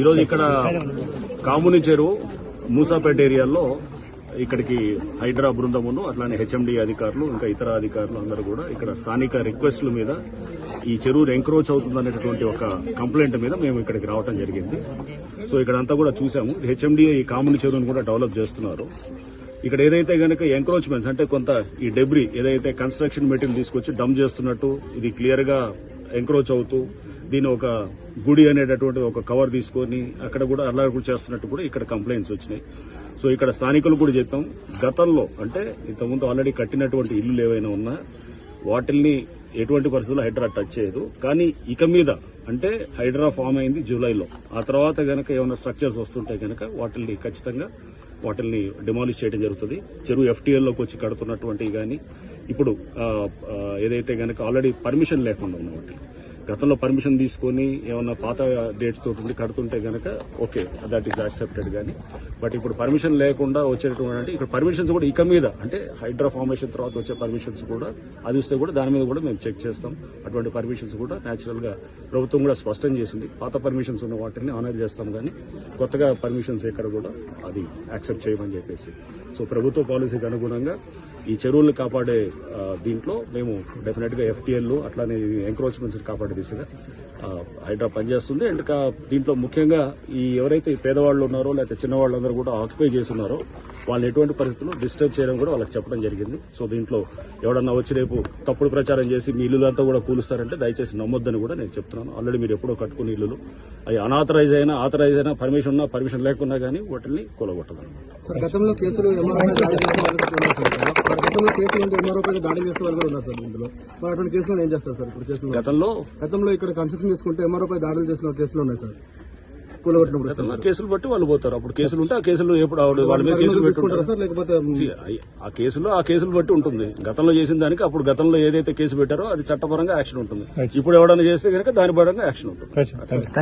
ఈరోజు ఇక్కడ కాముని చెరువు మూసాపేట ఏరియాలో ఇక్కడికి హైడ్రా బృందమును అట్లానే హెచ్ఎండి అధికారులు ఇంకా ఇతర అధికారులు అందరూ కూడా ఇక్కడ స్థానిక రిక్వెస్ట్ల మీద ఈ చెరువు ఎంక్రోచ్ అవుతుందనేటటువంటి ఒక కంప్లైంట్ మీద మేము ఇక్కడికి రావడం జరిగింది. సో ఇక్కడంతా కూడా చూసాము. హెచ్ఎండి ఈ కాముని చెరువును కూడా డెవలప్ చేస్తున్నారు. ఇక్కడ ఏదైతే గనక ఎంక్రోచ్మెంట్స్ అంటే కొంత ఈ డెబ్రి ఏదైతే కన్స్ట్రక్షన్ మెటీరియల్ తీసుకొచ్చి డంప్ చేస్తున్నట్టు ఇది క్లియర్గా ఎంక్రోచ్ అవుతూ దీని ఒక గుడి అనేటటువంటి ఒక కవర్ తీసుకొని అక్కడ కూడా అల్లారు చేస్తున్నట్టు కూడా ఇక్కడ కంప్లైంట్స్ వచ్చినాయి. సో ఇక్కడ స్థానికులు కూడా చెప్పాం. గతంలో అంటే ఇంతకుముందు ఆల్రెడీ కట్టినటువంటి ఇల్లులు ఏవైనా ఉన్నా వాటిల్ని ఎటువంటి పరిస్థితుల్లో హైడ్రా టచ్ చేయదు. కానీ ఇక మీద అంటే హైడ్రా ఫామ్ అయింది జూలైలో. ఆ తర్వాత గనక ఏమైనా స్ట్రక్చర్స్ వస్తుంటే గనక వాటిల్ని ఖచ్చితంగా వాటిల్ని డిమాలిష్ చేయడం జరుగుతుంది. చెరువు ఎఫ్టీఎల్లోకి వచ్చి కడుతున్నటువంటివి కానీ ఇప్పుడు ఏదైతే కనుక ఆల్రెడీ పర్మిషన్ లేకుండా ఉన్న వాటిని గతంలో పర్మిషన్ తీసుకొని ఏమన్నా పాత డేట్స్ తోటి ఉండి కడుతుంటే గనక ఓకే దట్ ఈస్ యాక్సెప్టెడ్ కానీ బట్ ఇప్పుడు పర్మిషన్ లేకుండా వచ్చేటువంటి ఇక్కడ పర్మిషన్స్ కూడా ఇక మీద అంటే హైడ్రా ఫార్మేషన్ తర్వాత వచ్చే పర్మిషన్స్ కూడా అది వస్తే కూడా దాని మీద కూడా మేము చెక్ చేస్తాం. అటువంటి పర్మిషన్స్ కూడా న్యాచురల్గా ప్రభుత్వం కూడా స్పష్టం చేసింది. పాత పర్మిషన్స్ ఉన్న వాటిని ఆనర్ చేస్తాం కానీ కొత్తగా పర్మిషన్స్ ఎక్కడ కూడా అది యాక్సెప్ట్ చేయమని చెప్పేసి. సో ప్రభుత్వ పాలసీకి అనుగుణంగా ఈ చెరువుల్ని కాపాడే దీంట్లో మేము డెఫినెట్గా ఎఫ్టీఎల్ అట్లానే ఎంక్రోచ్మెంట్స్ కాపాడే దిశగా హైడ్రా పనిచేస్తుంది. అండ్ కా- దీంట్లో ముఖ్యంగా ఈ ఎవరైతే పేదవాళ్ళు ఉన్నారో లేకపోతే చిన్నవాళ్ళందరూ కూడా ఆక్యుపై చేస్తున్నారో వాళ్ళని ఎటువంటి పరిస్థితుల్లో డిస్టర్బ్ చేయడం కూడా వాళ్ళకి చెప్పడం జరిగింది. సో దీంట్లో ఎవడన్నా వచ్చి రేపు తప్పుడు ప్రచారం చేసి మీ ఇల్లులంతా కూడా కూలుస్తారంటే దయచేసి నమ్మొద్దని కూడా నేను చెప్తున్నాను. ఆల్రెడీ మీరు ఎప్పుడో కట్టుకున్న ఇల్లులు అవి అనాథరైజ్ అయినా ఆథరైజ్ అయినా పర్మిషన్ ఉన్నా పర్మిషన్ లేకున్నా కానీ వాటిని కూలగొట్టదన్నమాట. గతంలో కేసులు గతంలో కేసులు ఉంటే ఎంఆర్ఓ పై దాడి చేసే వాళ్ళు కూడా ఉన్నారు సార్ ఇందులో. మరి అటువంటి కేసులు ఏం చేస్తారు సార్ ఇప్పుడు కేసులు? గతంలో? గతంలో ఇక్కడ కన్స్ట్రక్షన్ చేసుకుంటే ఎంఆర్ఓ పై దాడులు చేసిన కేసులు ఉన్నాయి సార్. కేసులు బట్టి వాళ్ళు పోతారు. అప్పుడు కేసులు ఉంటే ఆ కేసులు ఎప్పుడు ఆవిడ వాళ్ళ మీద కేసులు పెట్టుకుంటారు. సార్? లేకపోతే See, ఆ- కేసులో ఆ కేసులు బట్టి ఉంటుంది. గతంలో చేసిన దానికి అప్పుడు గతంలో ఏదైతే కేసు పెట్టారో అది చట్టపరంగా యాక్షన్ ఉంటుంది. ఇప్పుడు ఎవడన్నా చేస్తే కనుక దాని పరంగా యాక్షన్ ఉంటుంది.